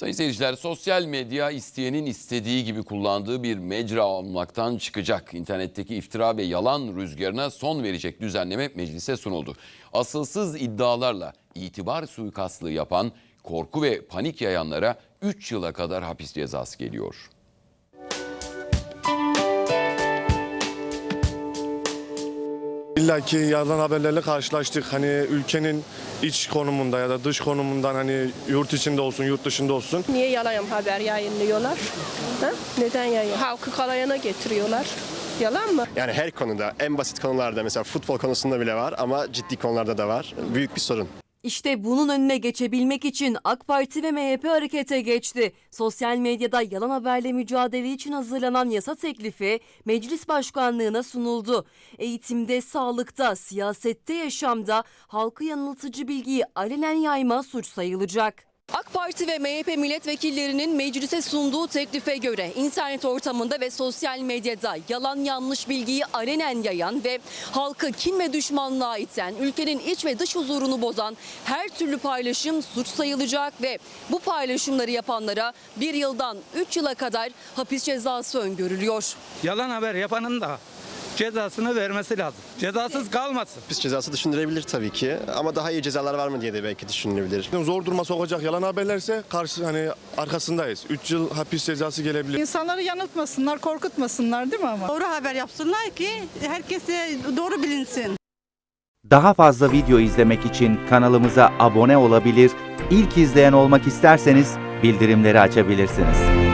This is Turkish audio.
Sayın seyirciler sosyal medya isteyenin istediği gibi kullandığı bir mecra olmaktan çıkacak. İnternetteki iftira ve yalan rüzgarına son verecek düzenleme meclise sunuldu. Asılsız iddialarla itibar suikastlığı yapan, korku ve panik yayanlara 3 yıla kadar hapis cezası geliyor. İlla ki yalan haberlerle karşılaştık. Hani ülkenin iç konumunda ya da dış konumundan hani yurt içinde olsun, yurt dışında olsun. Niye yalan haber yayınlıyorlar? Ha? Neden yayın? Halkı kalayana getiriyorlar. Yalan mı? Yani her konuda, en basit konularda mesela futbol konusunda bile var ama ciddi konularda da var. Büyük bir sorun. İşte bunun önüne geçebilmek için AK Parti ve MHP harekete geçti. Sosyal medyada yalan haberle mücadele için hazırlanan yasa teklifi meclis başkanlığına sunuldu. Eğitimde, sağlıkta, siyasette, yaşamda halkı yanıltıcı bilgiyi alenen yayma suç sayılacak. AK Parti ve MHP milletvekillerinin meclise sunduğu teklife göre internet ortamında ve sosyal medyada yalan yanlış bilgiyi alenen yayan ve halkı kin ve düşmanlığa iten, ülkenin iç ve dış huzurunu bozan her türlü paylaşım suç sayılacak ve bu paylaşımları yapanlara bir yıldan 3 yıla kadar hapis cezası öngörülüyor. Yalan haber yapanın da cezasını vermesi lazım. Cezasız kalmasın. Hapis cezası düşünülebilir tabii ki ama daha iyi cezalar var mı diye de belki düşünülebilir. Zor duruma sokacak yalan haberlerse karşı hani arkasındayız. 3 yıl hapis cezası gelebilir. İnsanları yanıltmasınlar, korkutmasınlar değil mi ama? Doğru haber yapsınlar ki herkese doğru bilinsin. Daha fazla video izlemek için kanalımıza abone olabilir, ilk izleyen olmak isterseniz bildirimleri açabilirsiniz.